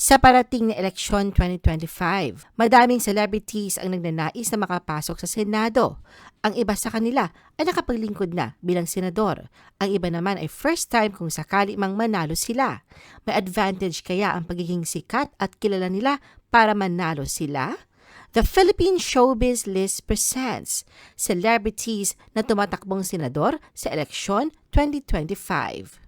Sa parating na eleksyon 2025, madaming celebrities ang nagnanais na makapasok sa Senado. Ang iba sa kanila ay nakapaglingkod na bilang senador. Ang iba naman ay first time kung sakali mang manalo sila. May advantage kaya ang pagiging sikat at kilala nila para manalo sila? The Philippine Showbiz List presents celebrities na tumatakbong senador sa eleksyon 2025.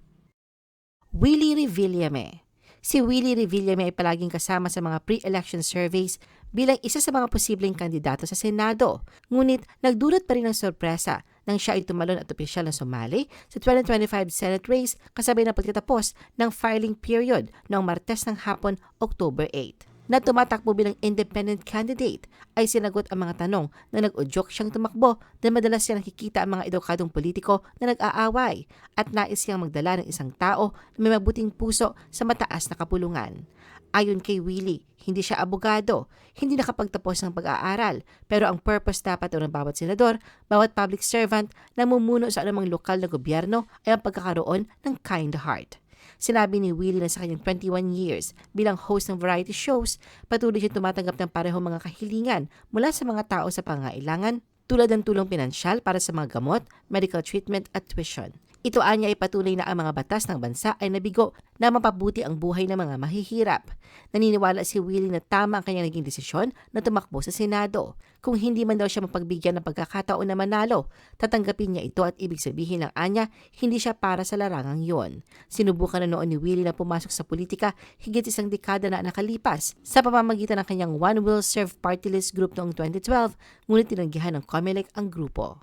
Willie Revillame Si Willie Revillame ay palaging kasama sa mga pre-election surveys bilang isa sa mga posibleng kandidato sa Senado. Ngunit nagdulot pa rin ng sorpresa nang siya ay tumalon at opisyal na sumali sa 2025 Senate race kasabay ng pagtatapos ng filing period noong Martes ng hapon, October 8 na tumatakbo bilang independent candidate ay sinagot ang mga tanong na nag-udyok siyang tumakbo dahil madalas siya nakikita ang mga edukadong politiko na nag-aaway at nais siyang magdala ng isang tao na may mabuting puso sa mataas na kapulungan. Ayon kay Willie, hindi siya abogado, hindi nakapagtapos ng pag-aaral, pero ang purpose dapat ng bawat senador, bawat public servant na mumuno sa anumang lokal na gobyerno ay ang pagkakaroon ng kind heart. Sinabi ni Willie na sa kanyang 21 years bilang host ng variety shows, patuloy siya tumatanggap ng parehong mga kahilingan mula sa mga tao sa pangailangan tulad ng tulong pinansyal para sa mga gamot, medical treatment at tuition. Ito anya ay patuloy na ang mga batas ng bansa ay nabigo na mapabuti ang buhay ng mga mahihirap. Naniniwala si Willie na tama ang kanyang naging desisyon na tumakbo sa Senado. Kung hindi man daw siya mapagbigyan ng pagkakataon na manalo, tatanggapin niya ito at ibig sabihin ng anya, hindi siya para sa larangang yon. Sinubukan na noon ni Willie na pumasok sa politika higit isang dekada na nakalipas sa pamamagitan ng kanyang One Will Serve Party List Group noong 2012, ngunit tinanggihan ng COMELEC ang grupo.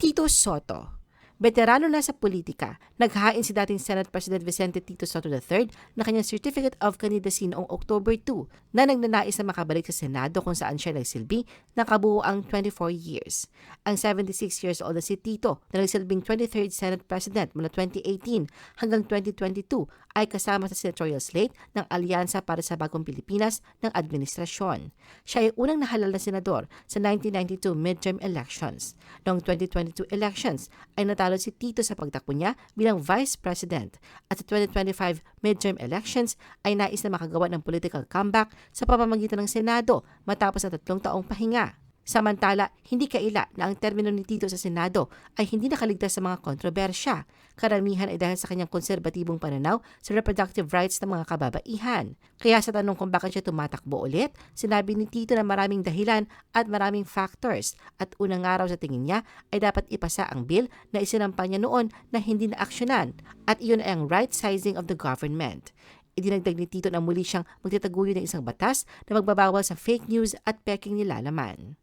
Tito Soto Veterano na sa politika, naghain si dating Senate President Vicente Tito Soto III na kanyang Certificate of Candidacy noong October 2 na nagnanais na makabalik sa Senado kung saan siya nagsilbi na kabuo ang 24 years. Ang 76 years old na si Tito na nagsilbing 23rd Senate President mula 2018 hanggang 2022 ay kasama sa senatorial slate ng Alyansa para sa Bagong Pilipinas ng Administrasyon. Siya ay unang nahalal na senador sa 1992 midterm elections. Noong 2022 elections ay natapos nanalo si Tito sa pagtakbo niya bilang Vice President at sa 2025 midterm elections ay nais na makagawa ng political comeback sa pamamagitan ng Senado matapos ang tatlong taong pahinga. Samantala, hindi kaila na ang termino ni Tito sa Senado ay hindi nakaligtas sa mga kontrobersya. Karamihan ay dahil sa kanyang konserbatibong pananaw sa reproductive rights ng mga kababaihan. Kaya sa tanong kung bakit siya tumatakbo ulit, sinabi ni Tito na maraming dahilan at maraming factors at unang araw sa tingin niya ay dapat ipasa ang bill na isinampa niya noon na hindi na aksyonan at iyon ay ang right sizing of the government. Idinagdag ni Tito na muli siyang magtataguyo ng isang batas na magbabawal sa fake news at peking nilalaman.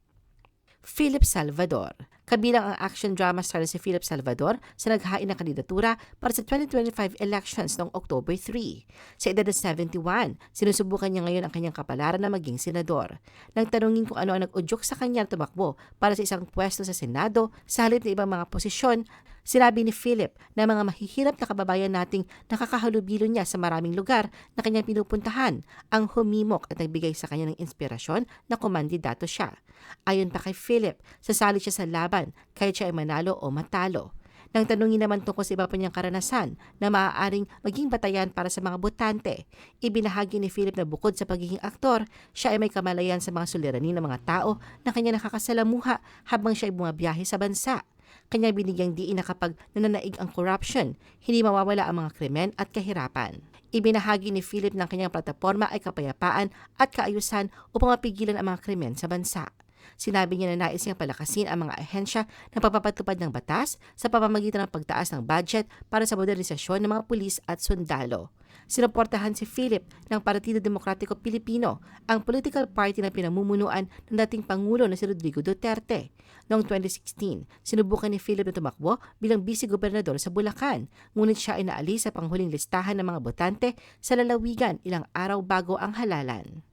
Philip Salvador. Kabilang ang action drama star si Philip Salvador sa naghain ng kandidatura para sa 2025 elections noong October 3. Sa edad na 71, sinusubukan niya ngayon ang kanyang kapalaran na maging senador. Nang tanungin kung ano ang nag-udyok sa kanya tumakbo para sa isang pwesto sa Senado sa halip na ibang mga posisyon, Sinabi ni Philip na mga mahihirap na kababayan nating nakakahalubilo niya sa maraming lugar na kanyang pinupuntahan ang humimok at nagbigay sa kanya ng inspirasyon na kumandidato siya. Ayon pa kay Philip, sasali siya sa laban kahit siya ay manalo o matalo. Nang tanungin naman tungkol sa iba pa niyang karanasan na maaaring maging batayan para sa mga botante, ibinahagi ni Philip na bukod sa pagiging aktor, siya ay may kamalayan sa mga suliranin ng mga tao na kanya nakakasalamuha habang siya ay bumabiyahe sa bansa. Kanya binigyang diin na kapag nananaig ang corruption, hindi mawawala ang mga krimen at kahirapan. Ibinahagi ni Philip ng kanyang plataforma ay kapayapaan at kaayusan upang mapigilan ang mga krimen sa bansa. Sinabi niya na nais niyang palakasin ang mga ahensya na pagpapatupad ng batas sa pamamagitan ng pagtaas ng budget para sa modernisasyon ng mga pulis at sundalo. Sinuportahan si Philip ng Partido Demokratiko Pilipino, ang political party na pinamumunuan ng dating Pangulo na si Rodrigo Duterte. Noong 2016, sinubukan ni Philip na tumakbo bilang vice-gobernador sa Bulacan, ngunit siya ay naalis sa panghuling listahan ng mga botante sa lalawigan ilang araw bago ang halalan.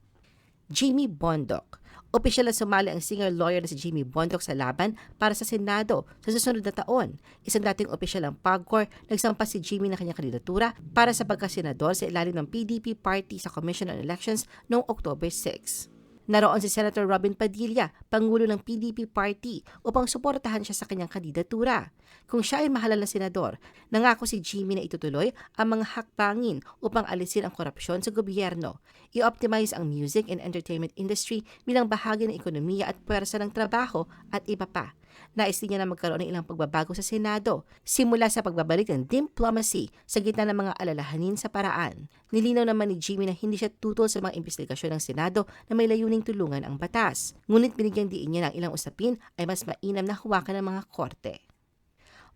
Jimmy Bondoc Opisyal na sumali ang singer-lawyer na si Jimmy Bondoc sa laban para sa Senado sa susunod na taon. Isang dating opisyal ng PAGCOR, nagsampa si Jimmy na kanyang kandidatura para sa pagkasenador sa ilalim ng PDP party sa Commission on Elections noong October 6. Naroon si Senator Robin Padilla, Pangulo ng PDP Party, upang suportahan siya sa kanyang kandidatura. Kung siya ay mahalal na senador, nangako si Jimmy na itutuloy ang mga hakbangin upang alisin ang korupsyon sa gobyerno, i-optimize ang music and entertainment industry bilang bahagi ng ekonomiya at pwersa ng trabaho at iba pa. Nais din niya na magkaroon ng ilang pagbabago sa Senado, simula sa pagbabalik ng diplomacy sa gitna ng mga alalahanin sa paraan. Nilinaw naman ni Jimmy na hindi siya tutol sa mga investigasyon ng Senado na may layuning tulungan ang batas. Ngunit binigyang diin niya ng ilang usapin ay mas mainam na huwakan ng mga korte.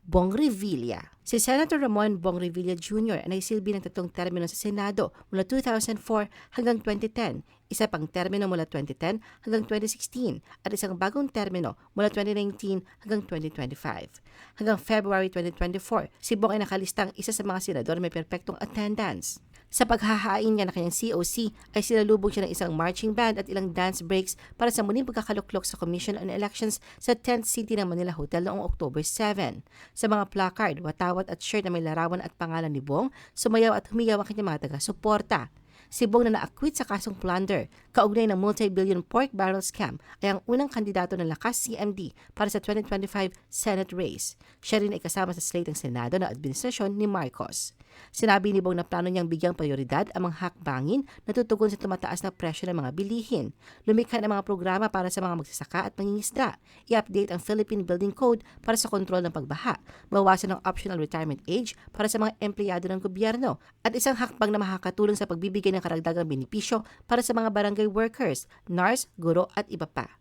Bong Revilla. Si Senator Ramon Bong Revilla Jr. ay naisilbi ng tatlong termino sa Senado mula 2004 hanggang 2010, isa pang termino mula 2010 hanggang 2016 at isang bagong termino mula 2019 hanggang 2025. Hanggang February 2024, si Bong ay nakalistang isa sa mga senador na may perpektong attendance. Sa paghahain niya na kanyang COC ay sinalubog siya ng isang marching band at ilang dance breaks para sa muling pagkakaluklok sa Commission on Elections sa 10th City ng Manila Hotel noong October 7. Sa mga placard, watawat at shirt na may larawan at pangalan ni Bong, sumayaw at humiyaw ang kanyang mga taga-suporta. Si Bong na naakwit sa kasong plunder, kaugnay ng multi-billion pork barrel scam, ay ang unang kandidato ng lakas CMD para sa 2025 Senate race. Siya rin ay kasama sa slate ng Senado na administrasyon ni Marcos. Sinabi ni Bong na plano niyang bigyang prioridad ang mga hakbangin na tutugon sa tumataas na presyo ng mga bilihin, lumikha ng mga programa para sa mga magsasaka at mangingisda, i-update ang Philippine Building Code para sa kontrol ng pagbaha, bawasan ang optional retirement age para sa mga empleyado ng gobyerno, at isang hakbang na makakatulong sa pagbibigay ng karagdagang benepisyo para sa mga barangay workers, nurse, guro at iba pa.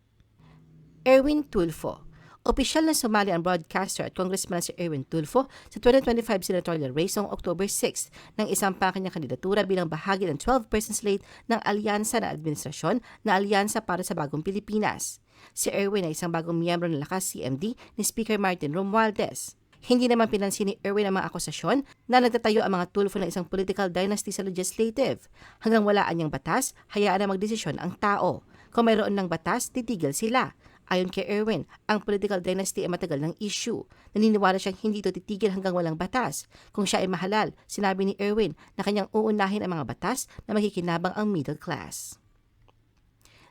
Erwin Tulfo Opisyal na sumali ang broadcaster at congressman si Erwin Tulfo sa 2025 senatorial race noong October 6 nang isang pa kandidatura bilang bahagi ng 12-person slate ng alyansa na administrasyon na Alyansa para sa Bagong Pilipinas. Si Erwin ay isang bagong miyembro ng lakas CMD ni Speaker Martin Romualdez. Hindi naman pinansin ni Erwin ang mga akusasyon na nagtatayo ang mga tulfo ng isang political dynasty sa legislative. Hanggang walaan niyang batas, hayaan na magdesisyon ang tao. Kung mayroon ng batas, titigil sila. Ayon kay Erwin, ang political dynasty ay matagal ng issue. Naniniwala siyang hindi ito titigil hanggang walang batas. Kung siya ay mahalal, sinabi ni Erwin na kanyang uunahin ang mga batas na makikinabang ang middle class.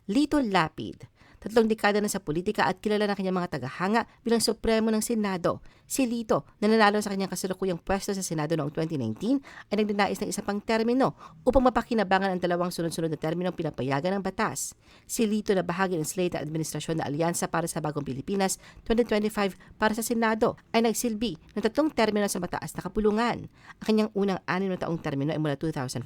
Lito Lapid Tatlong dekada na sa politika at kilala na kanyang mga tagahanga bilang Supremo ng Senado. Si Lito, na nanalo sa kanyang kasalukuyang pwesto sa Senado noong 2019, ay nagnanais ng isa pang termino upang mapakinabangan ang dalawang sunod-sunod na termino pinapayagan ng batas. Si Lito na bahagi ng slate administrasyon na Alyansa para sa Bagong Pilipinas 2025 para sa Senado ay nagsilbi ng tatlong termino sa mataas na kapulungan. Ang kanyang unang anim na taong termino ay mula 2004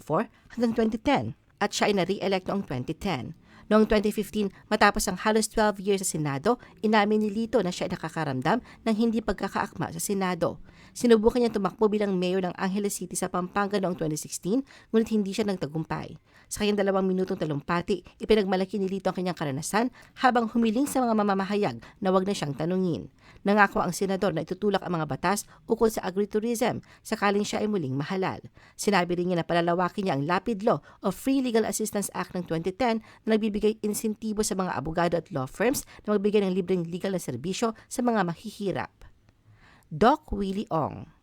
hanggang 2010 at siya ay na-re-elect noong 2010. Noong 2015, matapos ang halos 12 years sa Senado, inamin ni Lito na siya ay nakakaramdam ng hindi pagkakaakma sa Senado. Sinubukan niya tumakbo bilang mayor ng Angeles City sa Pampanga noong 2016, ngunit hindi siya nagtagumpay. Sa kanyang dalawang minutong talumpati, ipinagmalaki ni Lito ang kanyang karanasan habang humiling sa mga mamamahayag na wag na siyang tanungin. Nangako ang senador na itutulak ang mga batas ukol sa agritourism sakaling siya ay muling mahalal. Sinabi rin niya na palalawakin niya ang Lapid Law o Free Legal Assistance Act ng 2010 na nagbibigay insentibo sa mga abogado at law firms na magbigay ng libreng legal na serbisyo sa mga mahihirap. Doc Willie Ong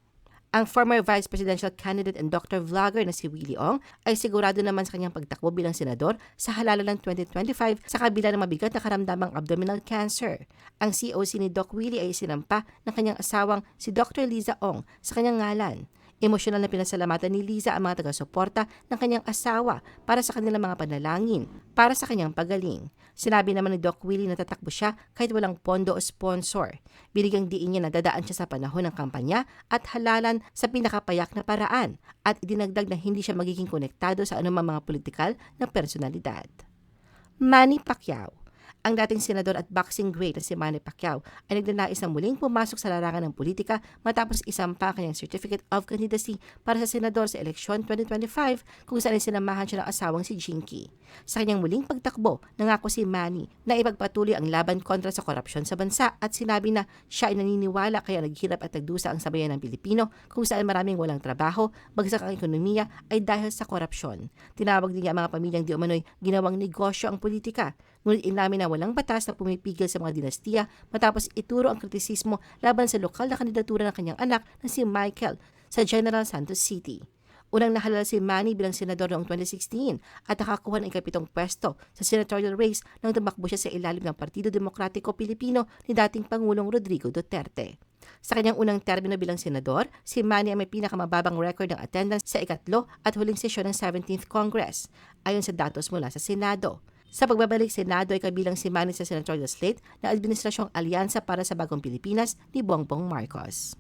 ang former vice presidential candidate and doctor vlogger na si Willie Ong ay sigurado naman sa kanyang pagtakbo bilang senador sa halalan ng 2025 sa kabila ng mabigat na karamdamang abdominal cancer. Ang COC ni Doc Willie ay sinampa ng kanyang asawang si Dr. Liza Ong sa kanyang ngalan. Emosyonal na pinasalamatan ni Liza ang mga taga-suporta ng kanyang asawa para sa kanilang mga panalangin, para sa kanyang pagaling. Sinabi naman ni Doc Willie na tatakbo siya kahit walang pondo o sponsor. Binigyang diin niya na dadaan siya sa panahon ng kampanya at halalan sa pinakapayak na paraan at dinagdag na hindi siya magiging konektado sa anumang mga politikal na personalidad. Manny Pacquiao ang dating senador at boxing great na si Manny Pacquiao ay nagnanais na muling pumasok sa larangan ng politika matapos isampa kanyang Certificate of Candidacy para sa senador sa eleksyon 2025 kung saan sinamahan siya ng asawang si Jinky. Sa kanyang muling pagtakbo, nangako si Manny na ipagpatuloy ang laban kontra sa korupsyon sa bansa at sinabi na siya ay naniniwala kaya naghirap at nagdusa ang sabayan ng Pilipino kung saan maraming walang trabaho, bagsak ang ekonomiya ay dahil sa korupsyon. Tinawag din niya ang mga pamilyang di umano'y ginawang negosyo ang politika ngunit inamin na walang batas na pumipigil sa mga dinastiya matapos ituro ang kritisismo laban sa lokal na kandidatura ng kanyang anak na si Michael sa General Santos City. Unang nahalal si Manny bilang senador noong 2016 at nakakuha ng ikapitong pwesto sa senatorial race nang tumakbo siya sa ilalim ng Partido Demokratiko Pilipino ni dating Pangulong Rodrigo Duterte. Sa kanyang unang termino bilang senador, si Manny ay may pinakamababang record ng attendance sa ikatlo at huling sesyon ng 17th Congress, ayon sa datos mula sa Senado. Sa pagbabalik Senado ay kabilang si Manny sa senatorial slate ng Administrasyong Alyansa para sa Bagong Pilipinas ni Bongbong Marcos.